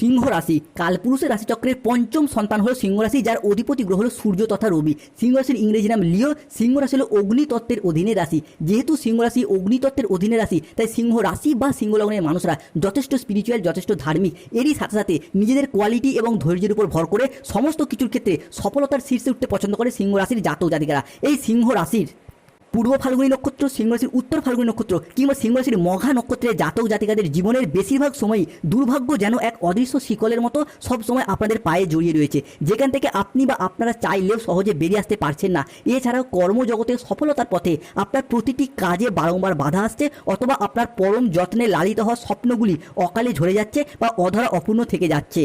সিংহ রাশি। কালপুরুষের রাশিচক্রের পঞ্চম সন্তান হলো সিংহ রাশি, যার অধিপতি গ্রহ হলো সূর্য তথা রবি। সিংহ রাশির ইংরেজি নাম লিও, সিংহ রাশি হলো অগ্নিতত্ত্বের অধীনে রাশি। যেহেতু সিংহ রাশি অগ্নিতত্ত্বের অধীনে রাশি, তাই সিংহ রাশি বা সিংহ লগ্নের মানুষরা যথেষ্ট স্পিরিচুয়াল যথেষ্ট ধার্মিক। এরই সাথে সাথে নিজেদের কোয়ালিটি এবং ধৈর্যের উপর ভর করে সমস্ত কিছুর ক্ষেত্রে সফলতার শীর্ষে উঠতে পছন্দ করে সিংহ রাশির জাতক জাতিকারা। এই সিংহ রাশির পূর্ব ফাল্গুনী নক্ষত্র, সিংহরাশির উত্তর ফাল্গুনী নক্ষত্র কিংবা সিংহরাশির মঘা নক্ষত্রের জাতক জাতিকাদের জীবনের বেশিরভাগ সময়ই দুর্ভাগ্য যেন এক অদৃশ্য শিকলের মতো সব সময় আপনাদের পায়ে জড়িয়ে রয়েছে। যেখান থেকে আপনি বা আপনারা চাইলেও সহজে বেরিয়ে আসতে পারছেন না। এছাড়াও কর্মজগতের সফলতার পথে আপনার প্রতিটি কাজে বারংবার বাধা আসছে অথবা আপনার পরম যত্নে লালিত হওয়া স্বপ্নগুলি অকালে ঝরে যাচ্ছে বা অধরা অপূর্ণ থেকে যাচ্ছে।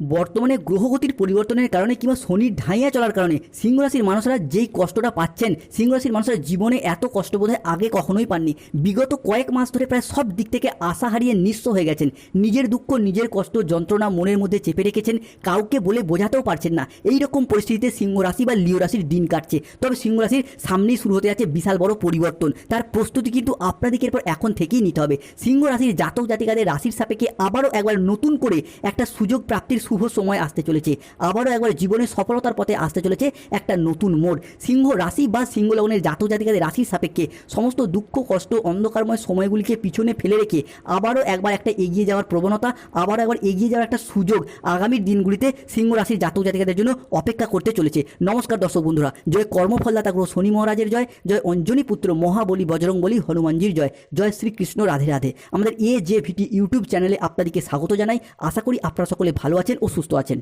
বর্তমানে গ্রহগতির পরিবর্তনের কারণে কিংবা শনির ঢাইয়া চলার কারণে সিংহরাশির মানুষরা যেই কষ্টটা পাচ্ছেন সিংহরাশির মানুষরা জীবনে এত কষ্ট বোধহয় আগে কখনোই পাননি। বিগত কয়েক মাস ধরে প্রায় সব দিক থেকে আশা হারিয়ে নিঃস্ব হয়ে গেছেন। নিজের দুঃখ, নিজের কষ্ট, যন্ত্রণা মনের মধ্যে চেপে রেখেছেন, কাউকে বলে বোঝাতেও পারছেন না। এই রকম পরিস্থিতিতে সিংহ রাশি বা লিও রাশির দিন কাটছে। তবে সিংহ রাশির সামনেই শুরু হতে যাচ্ছে বিশাল বড় পরিবর্তন। তার প্রস্তুতি কিন্তু আপনাদেরকে পর এখন থেকেই নিতে হবে। সিংহ রাশির জাতক জাতিকাদের রাশির সাপেক্ষে আবারও একবার নতুন করে একটা সুযোগ প্রাপ্তির শুভ সময় আসতে চলেছে। আবারও একবার জীবনে সফলতার পথে আসতে চলেছে একটা নতুন মোড়। সিংহ রাশি বা সিংহ লগ্নের জাতক জাতিকাদের রাশির সাপেক্ষে সমস্ত দুঃখ, কষ্ট, অন্ধকারময় সময়গুলিকে পিছনে ফেলে রেখে আবারও একবার একটা এগিয়ে যাওয়ার প্রবণতা, আবারও একবার এগিয়ে যাওয়ার একটা সুযোগ আগামীর দিনগুলিতে সিংহ রাশির জাতক জাতিকাদের জন্য অপেক্ষা করতে চলেছে। নমস্কার দর্শক বন্ধুরা, জয় কর্মফলদাতা গ্রহ শনি মহারাজের জয় জয় অঞ্জনী পুত্র মহাবলী বজরং বলি হনুমানজির জয় জয় শ্রীকৃষ্ণ রাধে রাধে। আমাদের এ জে ভিটি ইউটিউব চ্যানেলে আপনাদেরকে স্বাগত জানাই। আশা করি আপনারা সকলে ভালো আছেন ও সুস্থ আছেন।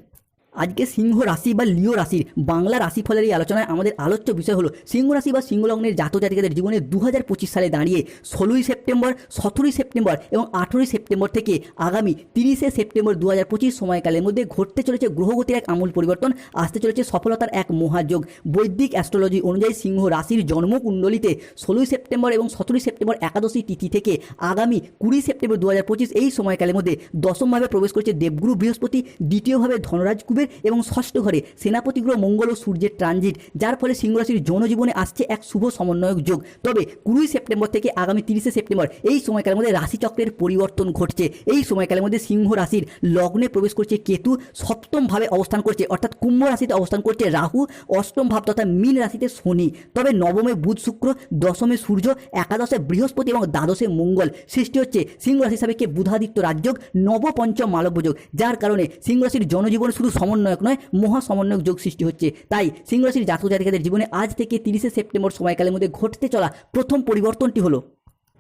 আজকে সিংহ রাশি বা লিও রাশির বাংলা রাশিফলের এই আলোচনায় আমাদের আলোচ্য বিষয় হলো, সিংহ রাশি বা সিংহ লগ্নের জাতক জাতিকাদের জীবনে দু হাজার পঁচিশ সালে দাঁড়িয়ে ষোলোই সেপ্টেম্বর, সতেরোই সেপ্টেম্বর এবং আঠেরোই সেপ্টেম্বর থেকে আগামী তিরিশে সেপ্টেম্বর দু হাজার পঁচিশ সময়কালের মধ্যে ঘটতে চলেছে গ্রহগতির এক আমূল পরিবর্তন, আসতে চলেছে সফলতার এক মহাযোগ। বৈদিক অ্যাস্ট্রোলজি অনুযায়ী সিংহ রাশির জন্মকুণ্ডলিতে ষোলোই সেপ্টেম্বর এবং সতেরোই সেপ্টেম্বর একাদশী তিথি থেকে আগামী কুড়ি সেপ্টেম্বর দু হাজার পঁচিশ এই সময়কালের মধ্যে দশমভাবে প্রবেশ করেছে দেবগুরু বৃহস্পতি, দ্বিতীয়ভাবে ধনরাজ কুবের এবং ষষ্ঠ ঘরে সেনাপতি গ্রহ মঙ্গল ও সূর্যের ট্রানজিট যার ফলে সিংহরাশির জনজীবনে আসছে এক শুভ সমন্বয়ক যোগ। তবে কুড়ি সেপ্টেম্বর থেকে আগামী তিরিশে সেপ্টেম্বর এই সময়কালের মধ্যে রাশিচক্রের পরিবর্তন ঘটছে। এই সময়কালের মধ্যে সিংহ রাশির লগ্নে প্রবেশ করছে কেতু, সপ্তমভাবে অবস্থান করছে, অর্থাৎ কুম্ভ রাশিতে অবস্থান করছে রাহু, অষ্টম ভাব তথা মীন রাশিতে শনি। তবে নবমে বুধ শুক্র, দশমে সূর্য, একাদশে বৃহস্পতি এবং দ্বাদশে মঙ্গল। সৃষ্টি হচ্ছে সিংহ রাশি সাপেক্ষে বুধাদিত্য রাজযোগ, নবপঞ্চম মালব্যযোগ যার কারণে সিংহ রাশির জনজীবনে শুধু সমন্বয়ক নয়, মহা সমন্বয়ক যোগ সৃষ্টি হচ্ছে। তাই সিংহরাশির জাতক জাতিকাদের জীবনে আজ থেকে তিরিশে সেপ্টেম্বর সময়কালের মধ্যে ঘটতে চলা প্রথম পরিবর্তনটি হলো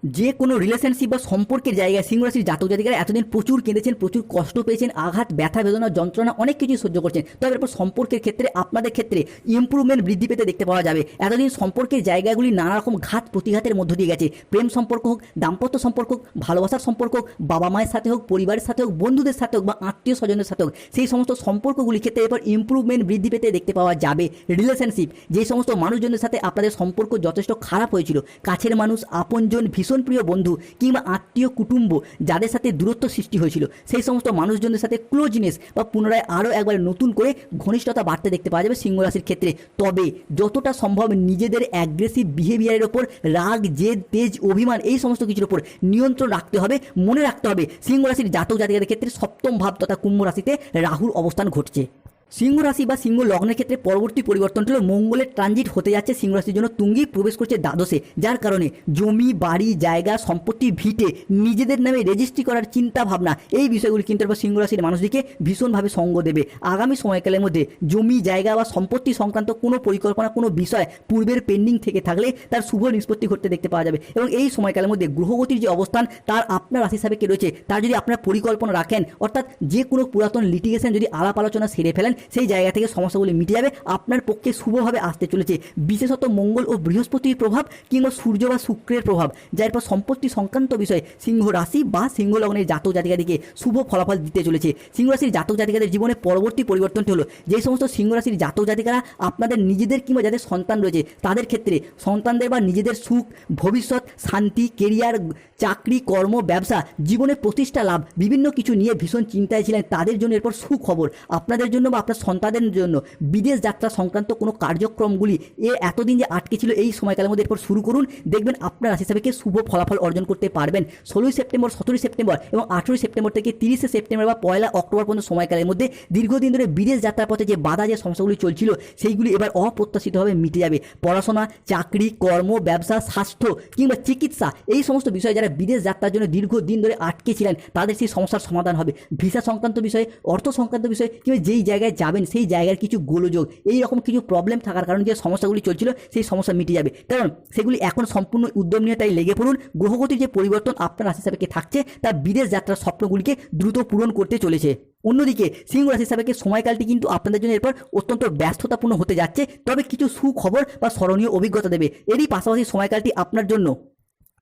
যে কোনো রিলেশনশিপ বা সম্পর্কের জায়গায় সিংহরাশির জাতক জাতিকারা এতদিন প্রচুর কেঁদেছেন, প্রচুর কষ্ট পেয়েছেন, আঘাত, ব্যথা, বেদনা, যন্ত্রণা, অনেক কিছুই সহ্য করছেন। তবে এরপর সম্পর্কের ক্ষেত্রে, আপনাদের ক্ষেত্রে ইম্প্রুভমেন্ট বৃদ্ধি পেতে দেখতে পাওয়া যাবে। এতদিন সম্পর্কের জায়গাগুলি নানা রকম ঘাত প্রতিঘাতের মধ্য দিয়ে গেছে। প্রেম সম্পর্ক হোক, দাম্পত্য সম্পর্ক হোক, ভালোবাসার সম্পর্ক হোক, বাবা মায়ের সাথে হোক, পরিবারের সাথে হোক, বন্ধুদের সাথে হোক বা আত্মীয় স্বজনের সাথে হোক, সেই সমস্ত সম্পর্কগুলির ক্ষেত্রে এরপর ইম্প্রুভমেন্ট বৃদ্ধি পেতে দেখতে পাওয়া যাবে। রিলেশনশিপ যে সমস্ত মানুষজনের সাথে আপনাদের সম্পর্ক যথেষ্ট খারাপ হয়েছিল, কাছের মানুষ, আপনজন, ভীষণ প্রিয় বন্ধু কিংবা আত্মীয় কুটুম্ব যাদের সাথে দূরত্ব সৃষ্টি হয়েছিল, সেই সমস্ত মানুষজনদের সাথে ক্লোজনেস বা পুনরায় আরও একবার নতুন করে ঘনিষ্ঠতা বাড়তে দেখতে পাওয়া যাবে সিংহ রাশির ক্ষেত্রে। তবে যতটা সম্ভব নিজেদের অ্যাগ্রেসিভ বিহেভিয়ারের ওপর, রাগ, জেদ, তেজ, অভিমান এই সমস্ত কিছুর ওপর নিয়ন্ত্রণ রাখতে হবে, মনে রাখতে হবে সিংহ রাশির জাতক জাতিকাদের ক্ষেত্রে সপ্তম ভাব তথা কুম্ভ রাশিতে রাহুর অবস্থান ঘটছে। সিংহ রাশি বা সিংহ লগ্নের ক্ষেত্রে পরবর্তী পরিবর্তনটি হলো মঙ্গলের ট্রানজিট হতে যাচ্ছে, সিংহ রাশির জন্য তুঙ্গি প্রবেশ করছে দ্বাদশে, যার কারণে জমি, বাড়ি, জায়গা, সম্পত্তি, ভিটে নিজেদের নামে রেজিস্ট্রি করার চিন্তা ভাবনা এই বিষয়গুলি কিন্তু এবার সিংহ রাশির মানুষদিকে ভীষণভাবে সঙ্গ দেবে। আগামী সময়কালের মধ্যে জমি, জায়গা বা সম্পত্তি সংক্রান্ত কোনো পরিকল্পনা, কোনো বিষয় পূর্বের পেন্ডিং থেকে থাকলে তার শুভ নিষ্পত্তি ঘটতে দেখতে পাওয়া যাবে এবং এই সময়কালের মধ্যে গ্রহগতির যে অবস্থান, তার আপনার রাশি সাপেক্ষে রয়েছে, তার যদি আপনার পরিকল্পনা রাখেন, অর্থাৎ যে কোনো পুরাতন লিটিগেশন যদি আলাপ আলোচনা সেরে ফেলেন সেই জায়গা থেকে সমস্যাগুলি মিটে যাবে, আপনার পক্ষে শুভভাবে আসতে চলেছে। বিশেষত মঙ্গল ও বৃহস্পতির প্রভাব কিংবা সূর্য বা শুক্রের প্রভাব, যার পর সম্পত্তি সংক্রান্ত বিষয়ে সিংহ রাশি বা সিংহ লগ্নের জাতক জাতিকাদিকে শুভ ফলাফল দিতে চলেছে। সিংহ রাশির জাতক জাতিকাদের জীবনে পরবর্তী পরিবর্তনটি হলো, যে সমস্ত সিংহ রাশির জাতক জাতিকারা আপনাদের নিজেদের কিংবা যাদের সন্তান রয়েছে, তাদের ক্ষেত্রে সন্তানদের বা নিজেদের সুখ, ভবিষ্যৎ, শান্তি, কেরিয়ার, চাকরি, কর্ম, ব্যবসা, জীবনে প্রতিষ্ঠা, লাভ, বিভিন্ন কিছু নিয়ে ভীষণ চিন্তায় ছিলেন, তাদের জন্য এরপর সুখবর। আপনাদের জন্য বা আপনার সন্তানদের জন্য বিদেশ যাত্রা সংক্রান্ত কোনো কার্যক্রমগুলি এ এতদিন যে আটকে ছিল এই সময়কালের মধ্যে এরপর শুরু করুন। দেখবেন আপনার রাশি হিসাবে শুভ ফলাফল অর্জন করতে পারবেন। ষোলোই সেপ্টেম্বর, সতেরোই সেপ্টেম্বর এবং আঠেরোই সেপ্টেম্বর থেকে তিরিশে সেপ্টেম্বর বা পয়লা অক্টোবর পর্যন্ত সময়কালের মধ্যে দীর্ঘদিন ধরে বিদেশ যাত্রার পথে যে বাধা যে সমস্যাগুলি চলছিল, সেইগুলি এবার অপ্রত্যাশিতভাবে মিটে যাবে। পড়াশোনা, চাকরি, কর্ম, ব্যবসা, স্বাস্থ্য কিংবা চিকিৎসা এই সমস্ত বিষয়ে যারা বিদেশ যাত্রার জন্য দীর্ঘদিন ধরে আটকে ছিলেন, তাদের সেই সমস্যার সমাধান হবে। ভিসা সংক্রান্ত বিষয়ে, অর্থ সংক্রান্ত বিষয়ে কিংবা যেই জায়গায় যাবেন সেই জায়গার কিছু গোলযোগ এই রকম কিছু প্রবলেম থাকার কারণে যে সমস্যাগুলি চলছিল, সেই সমস্যা মিটে যাবে। কারণ সেগুলি এখন সম্পূর্ণ উদ্যম নিয়ে তাই লেগে পড়ুন। গ্রহগতির যে পরিবর্তন আপনার রাশি সাপেক্ষে থাকছে, তা বিদেশ যাত্রার স্বপ্নগুলিকে দ্রুত পূরণ করতে চলেছে। অন্যদিকে সিংহ রাশি সাপেক্ষে সময়কালটি কিন্তু আপনাদের জন্য এরপর অত্যন্ত ব্যস্ততাপূর্ণ হতে যাচ্ছে। তবে কিছু সুখবর বা স্মরণীয় অভিজ্ঞতা দেবে। এরই পাশাপাশি সময়কালটি আপনার জন্য।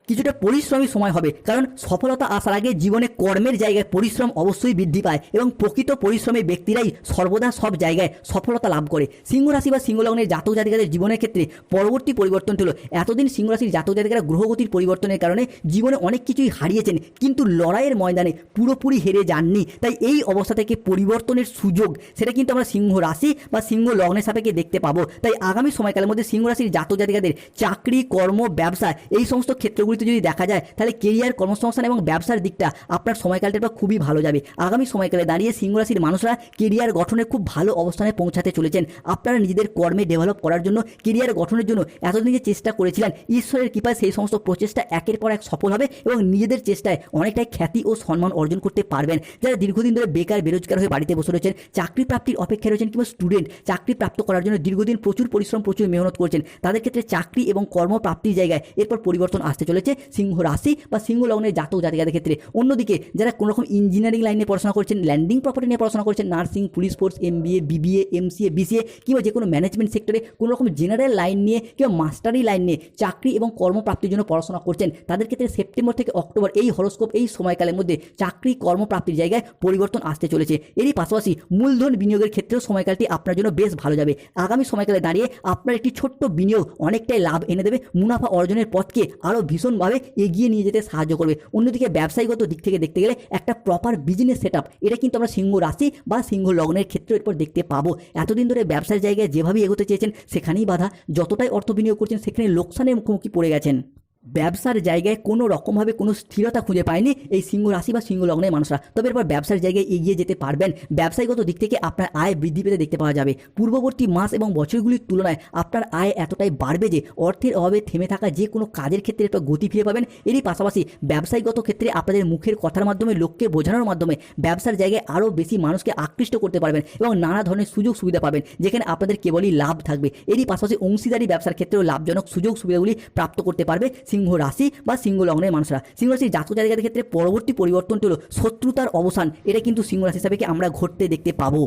কিছুটা পরিশ্রমী সময় হবে, কারণ সফলতা আসার আগে জীবনে কর্মের জায়গায় পরিশ্রম অবশ্যই বৃদ্ধি পায় এবং প্রকৃত পরিশ্রমের ব্যক্তিরাই সর্বদা সব জায়গায় সফলতা লাভ করে। সিংহ রাশি বা সিংহ লগ্নের জাতক জাতিকাদের জীবনের ক্ষেত্রে পরবর্তী পরিবর্তন হলো। এতদিন সিংহ রাশির জাতক জাতিকারা গ্রহগতির পরিবর্তনের কারণে জীবনে অনেক কিছুই হারিয়েছেন, কিন্তু লড়াইয়ের ময়দানে পুরোপুরি হেরে যাননি। তাই এই অবস্থা থেকে পরিবর্তনের সুযোগ, সেটা কিন্তু আমরা সিংহ রাশি বা সিংহ লগ্নের সাপেক্ষে দেখতে পাবো। তাই আগামী সময়কালের মধ্যে সিংহ রাশির জাতক জাতিকাদের চাকরি, কর্ম, ব্যবসা এই সমস্ত ক্ষেত্রগুলিতে যদি দেখা যায়, তাহলে কেরিয়ার কর্মসংস্থান এবং ব্যবসার দিকটা আপনার সময়কালটা এবার খুবই ভালো যাবে। আগামী সময়কালে দাঁড়িয়ে সিংহ রাশির মানুষরা কেরিয়ার গঠনে খুব ভালো অবস্থানে পৌঁছাতে চলেছেন। আপনারা নিজেদের কর্মে ডেভেলপ করার জন্য কেরিয়ার গঠনের জন্য এতদিন যে চেষ্টা করেছিলেন, ঈশ্বরের কৃপায় সেই সমস্ত প্রচেষ্টা একের পর এক সফল হবে এবং নিজেদের চেষ্টায় অনেকটাই খ্যাতি ও সম্মান অর্জন করতে পারবেন। যারা দীর্ঘদিন ধরে বেকার, বেরোজগার হয়ে বাড়িতে বসে রয়েছেন চাকরি প্রাপ্তির অপেক্ষায় রয়েছেন কিংবা স্টুডেন্ট চাকরি প্রাপ্ত করার জন্য দীর্ঘদিন প্রচুর পরিশ্রম, প্রচুর মেহনত করছেন, তাদের ক্ষেত্রে চাকরি এবং কর্মপ্রাপ্তির জায়গায় এরপর পরিবর্তন আসতে চলেছে। সিংহ রাশি বা সিংহ লগ্নের জাতক জাতিকাদের ক্ষেত্রে। অন্যদিকে যারা কোনো রকম ইঞ্জিনিয়ারিং লাইনে পড়াশোনা করছেন ল্যান্ডিং প্রপার্টি নিয়ে পড়াশোনা করছেন nursing police force MBA BBA MCA BCA কিংবা যে কোনো ম্যানেজমেন্ট সেক্টরে কোনো রকম জেনারেল লাইন নিয়ে কিংবা মাস্টারি লাইন নিয়ে চাকরি এবং কর্মপ্রাপ্তির জন্য পড়াশোনা করছেন, তাদের ক্ষেত্রে সেপ্টেম্বর থেকে অক্টোবর এই হরস্কোপ এই সময়কালের মধ্যে চাকরি, কর্মপ্রাপ্তির জায়গায় পরিবর্তন আসতে চলেছে। এরই পাশাপাশি মূলধন বিনিয়োগের ক্ষেত্রেও সময়কালটি আপনার জন্য বেশ ভালো যাবে। আগামী সময়কালে দাঁড়িয়ে আপনার একটি ছোট্ট বিনিয়োগ অনেকটাই লাভ এনে দেবে। মুনাফা অর্জনের পথকে আরও ভীষণভাবে এগিয়ে নিয়ে যেতে সাহায্য করবে। অন্যদিকে ব্যবসায়ীগত দিক থেকে দেখতে গেলে একটা প্রপার বিজনেস সেট এটা কিন্তু আমরা সিংহ রাশি বা সিংহ লগ্নের ক্ষেত্রে এরপর দেখতে পাবো। এতদিন ধরে ব্যবসার জায়গায় যেভাবে এগোতে চেয়েছেন, সেখানেই বাধা। যতটাই অর্থ বিনিয়োগ করছেন, সেখানে লোকসানের মুখোমুখি পড়ে গেছেন। ব্যবসার জায়গায় কোনো রকমভাবে কোনো স্থিরতা খুঁজে পায়নি এই সিংহ রাশি বা সিংহ লগ্নের মানুষরা। তবে এরপর ব্যবসার জায়গায় এগিয়ে যেতে পারবেন। ব্যবসায়িকগত দিক থেকে আপনার আয় বৃদ্ধি পেতে দেখতে পাওয়া যাবে। পূর্ববর্তী মাস এবং বছরগুলির তুলনায় আপনার আয় এতটাই বাড়বে যে অর্থের অভাবে থেমে থাকা যে কোনো কাজের ক্ষেত্রে একটা গতি ফিরে পাবেন। এরই পাশাপাশি ব্যবসায়িকগত ক্ষেত্রে আপনাদের মুখের কথার মাধ্যমে, লোককে বোঝানোর মাধ্যমে ব্যবসার জায়গায় আরও বেশি মানুষকে আকৃষ্ট করতে পারবেন এবং নানা ধরনের সুযোগ সুবিধা পাবেন, যেখানে আপনাদের কেবলই লাভ থাকবে। এরই পাশাপাশি অংশীদারি ব্যবসার ক্ষেত্রেও লাভজনক সুযোগ সুবিধাগুলি প্রাপ্ত করতে পারবে। সিংহ রাশি বা সিংহ লগ্নের মানুষরা। সিংহ রাশির জাতক জায়গার ক্ষেত্রে পরবর্তী পরিবর্তনটি হলো শত্রুতার অবসান। এটা কিন্তু সিংহ রাশি হিসাবে আমরা ঘটতে দেখতে পাবো।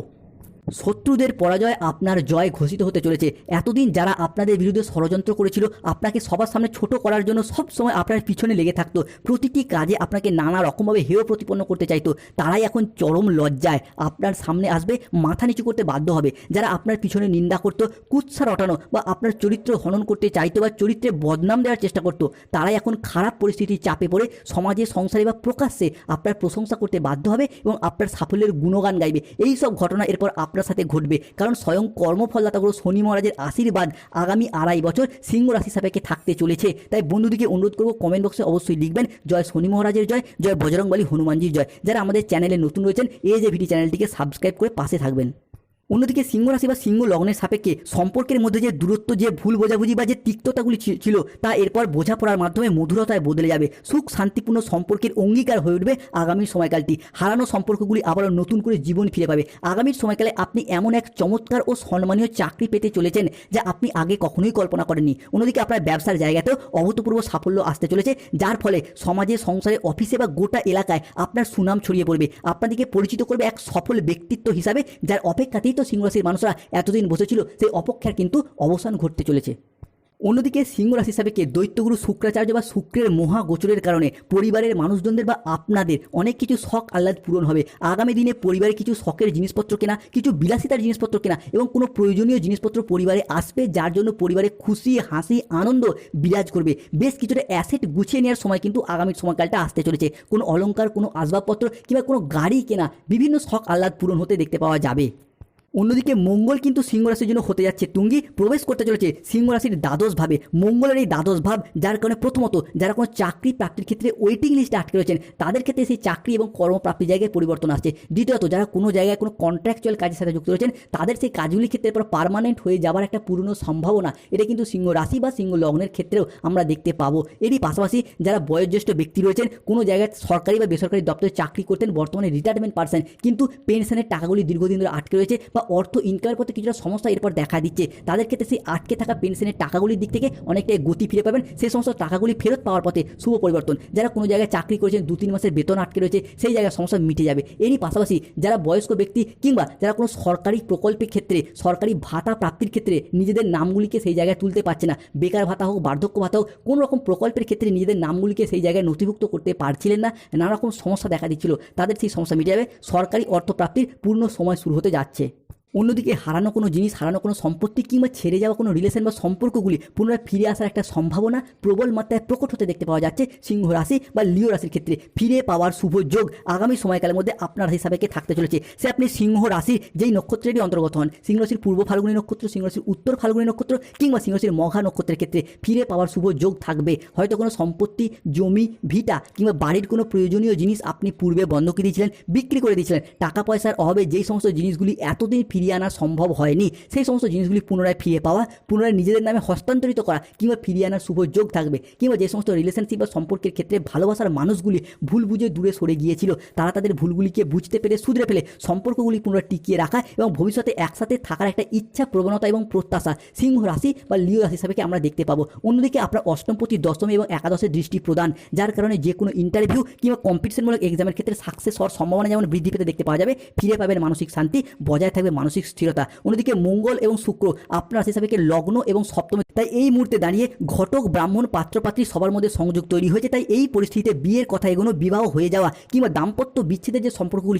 শত্রুদের পরাজয় আপনার জয় ঘোষিত হতে চলেছে। এতদিন যারা আপনাদের বিরুদ্ধে ষড়যন্ত্র করেছিল, আপনাকে সবার সামনে ছোট করার জন্য সব সময় আপনার পিছনে লেগে থাকতো। প্রতিটি কাজে আপনাকে নানা রকমভাবে হেয় প্রতিপন্ন করতে চাইতো। তারাই এখন চরম লজ্জায় আপনার সামনে আসবে, মাথা নিচু করতে বাধ্য হবে। যারা আপনার পিছনে নিন্দা করতো, কুৎসা রটানো বা আপনার চরিত্র হনন করতে চাইতো বা চরিত্রে বদনাম দেওয়ার চেষ্টা করতো, তারাই এখন খারাপ পরিস্থিতির চাপে পড়ে সমাজে, সংসারে বা প্রকাশ্যে আপনার প্রশংসা করতে বাধ্য হবে এবং আপনার সাফল্যের গুণগান গাইবে। এই সব ঘটনা এরপর আপনার সাথে ঘটবে। কারণ স্বয়ং কর্মফলদাতাগুলো শনি মহারাজের আশীর্বাদ আগামী আড়াই বছর সিংহ রাশি সাপেক্ষে থাকতে চলেছে। তাই বন্ধুদিকে অনুরোধ করব কমেন্ট বক্সে অবশ্যই লিখবেন, জয় শনি মহারাজের জয় জয় বজরংবলী হনুমানজির জয়। যারা আমাদের চ্যানেলে নতুন রয়েছেন, এই যে ভিডিও চ্যানেলটিকে সাবস্ক্রাইব করে পাশে থাকবেন। অন্যদিকে সিংহ রাশি বা সিংহ লগ্নের সাপেক্ষে সম্পর্কের মধ্যে যে দূরত্ব, যে ভুল বোঝাবুঝি বা যে তিক্ততাগুলি ছিল, তা এরপর বোঝাপড়ার মাধ্যমে মধুরতায় বদলে যাবে। সুখ, শান্তিপূর্ণ সম্পর্কের অঙ্গীকার হয়ে উঠবে আগামী সময়কালটি। হারানো সম্পর্কগুলি আবারও নতুন করে জীবন ফিরে পাবে। আগামীর সময়কালে আপনি এমন এক চমৎকার ও সম্মানীয় চাকরি পেতে চলেছেন যা আপনি আগে কখনোই কল্পনা করেননি। অন্যদিকে আপনার ব্যবসার জায়গাতেও অভূতপূর্ব সাফল্য আসতে চলেছে, যার ফলে সমাজে, সংসারে, অফিসে বা গোটা এলাকায় আপনার সুনাম ছড়িয়ে পড়বে। আপনাদেরকে পরিচিত করবে এক সফল ব্যক্তিত্ব হিসাবে, যার অপেক্ষাতেই তো সিংহরাশির মানুষরা এতদিন বসেছিল, সেই অপেক্ষার কিন্তু অবসান ঘটতে চলেছে। অন্যদিকে সিংহ রাশি সাপেক্ষে দৈত্যগুরু শুক্রাচার্য বা শুক্রের মহা গোচরের কারণে পরিবারের মানুষজনদের বা আপনাদের অনেক কিছু শখ আহ্লাদ পূরণ হবে। আগামী দিনে পরিবারে কিছু শখের জিনিসপত্র কেনা, কিছু বিলাসিতার জিনিসপত্র কেনা এবং কোনো প্রয়োজনীয় জিনিসপত্র পরিবারে আসবে, যার জন্য পরিবারে খুশি, হাসি, আনন্দ বিরাজ করবে। বেশ কিছুটা অ্যাসেট গুছিয়ে নেওয়ার সময় কিন্তু আগামী সময়কালটা আসতে চলেছে। কোনো অলংকার, কোনো আসবাবপত্র কিংবা কোনো গাড়ি কেনা, বিভিন্ন শখ আহ্লাদ পূরণ হতে দেখতে পাওয়া যাবে। অন্যদিকে মঙ্গল কিন্তু সিংহ রাশির জন্য হতে যাচ্ছে তুঙ্গি, প্রবেশ করতে চলেছে সিংহ রাশির দ্বাদশ ভাবে মঙ্গলের এই দ্বাদশ ভাব যার কারণে প্রথমত যারা কোনো চাকরি প্রাপ্তির ক্ষেত্রে ওয়েটিং লিস্টে আটকে রয়েছেন, তাদের ক্ষেত্রে সেই চাকরি এবং কর্মপ্রাপ্তির জায়গায় পরিবর্তন আসছে। দ্বিতীয়ত, যারা কোনো জায়গায় কোনো কন্ট্রাকচুয়াল কাজের সাথে যুক্ত রয়েছেন, তাদের সেই কাজগুলির ক্ষেত্রে এরপর পারমানেন্ট হয়ে যাওয়ার একটা পূর্ণ সম্ভাবনা। এটা কিন্তু সিংহ রাশি বা সিংহ লগ্নের ক্ষেত্রেও আমরা দেখতে পাবো। এরই পাশাপাশি যারা বয়োজ্যেষ্ঠ ব্যক্তি রয়েছেন, কোনো জায়গায় সরকারি বা বেসরকারি দপ্তরে চাকরি করতেন, বর্তমানে রিটায়ারমেন্ট পার্সন কিন্তু পেনশনের টাকাগুলি দীর্ঘদিন ধরে আটকে রয়েছে বা অর্থ ইনকামের পথে কিছুটা সমস্যা এরপর দেখা দিচ্ছে। তাদের ক্ষেত্রে সেই আটকে থাকা পেনশনের টাকাগুলির দিক থেকে অনেকটাই গতি ফিরে পাবেন। সেই সমস্ত টাকাগুলি ফেরত পাওয়ার পথে শুভ পরিবর্তন। যারা কোনো জায়গায় চাকরি করেছেন, দু তিন মাসের বেতন আটকে রয়েছে, সেই জায়গায় সমস্যা মিটে যাবে। এরই পাশাপাশি যারা বয়স্ক ব্যক্তি কিংবা যারা কোনো সরকারি প্রকল্পের ক্ষেত্রে, সরকারি ভাতা প্রাপ্তির ক্ষেত্রে নিজেদের নামগুলিকে সেই জায়গায় তুলতে পারছে না। বেকার ভাতা হোক, বার্ধক্য ভাতা হোক, কোনো রকম প্রকল্পের ক্ষেত্রে নিজেদের নামগুলিকে সেই জায়গায় নথিভুক্ত করতে পারছিলেন না। নানা রকম সমস্যা দেখা দিচ্ছিল। তাদের সেই সমস্যা মিটে যাবে। সরকারি অর্থপ্রাপ্তির পূর্ণ সময় শুরু হতে যাচ্ছে। অন্যদিকে হারানো কোনো জিনিস, হারানো কোনো সম্পত্তি কিংবা ছেড়ে যাওয়া কোনো রিলেশন বা সম্পর্কগুলি পুনরায় ফিরে আসার একটা সম্ভাবনা প্রবল মাত্রায় প্রকট হতে দেখতে পাওয়া যাচ্ছে সিংহ রাশি বা লিও রাশির ক্ষেত্রে। ফিরে পাওয়ার শুভ যোগ আগামী সময়কালের মধ্যে আপনার হিসাবে থাকতে চলেছে? সে আপনি সিংহ রাশির যেই নক্ষত্রেরই অন্তর্গত হন, সিংহ রাশির পূর্ব ফাল্গুনী নক্ষত্র, সিংহ রাশির উত্তর ফাল্গুনী নক্ষত্র কিংবা সিংহ রাশির মঘা নক্ষত্রের ক্ষেত্রে ফিরে পাওয়ার শুভ যোগ থাকবে। হয়তো কোনো সম্পত্তি, জমি, ভিটা কিংবা বাড়ির কোনো প্রয়োজনীয় জিনিস আপনি পূর্বে বন্ধকি দিয়েছিলেন, বিক্রি করে দিয়েছিলেন। টাকা পয়সার অভাবে যেই সমস্ত জিনিসগুলি এতদিন ফিরিয়ে আনা সম্ভব হয়নি। সেই সমস্ত জিনিসগুলি পুনরায় ফিরে পাওয়া, পুনরায় নিজেদের নামে হস্তান্তরিত করা কিংবা ফিরিয়ে আনার শুভ যোগ থাকবে কিংবা যে সমস্ত রিলেশনশিপ বা সম্পর্কের ক্ষেত্রে ভালোবাসার মানুষগুলি ভুল বুঝে দূরে সরে গিয়েছিল, তারা তাদের ভুলগুলিকে বুঝতে পেরে শুধরে ফেলে সম্পর্কগুলি পুনরায় টিকিয়ে রাখা এবং ভবিষ্যতে একসাথে থাকার একটা ইচ্ছা, প্রবণতা এবং প্রত্যাশা সিংহ রাশি বা লিও রাশি হিসাবে আমরা দেখতে পাবো। অন্যদিকে আপনার অষ্টমপতি দশমী এবং একাদশের দৃষ্টি প্রদান, যার কারণে যে কোনো ইন্টারভিউ কিংবা কম্পিটিশনমূলক এক্সামের ক্ষেত্রে সাকসেস হওয়ার সম্ভাবনা যেমন বৃদ্ধি পেতে দেখতে পাওয়া যাবে, ফিরে পাবেন মানসিক শান্তি, বজায় থাকবে মানসিক স্থিরতা, অন্যদিকে মঙ্গল এবং শুক্র আপনার রাশি সাপেক্ষে লগ্ন এবং সপ্তমে। তাই এই মুহূর্তে দাঁড়িয়ে ঘটক, ব্রাহ্মণ, পাত্রপাত্রী সবার মধ্যে সংযোগ তৈরি হয়েছে। তাই এই পরিস্থিতিতে বিয়ের কথা এগোনো, বিবাহ হয়ে যাওয়া কিংবা দাম্পত্য বিচ্ছেদের যে সম্পর্কগুলি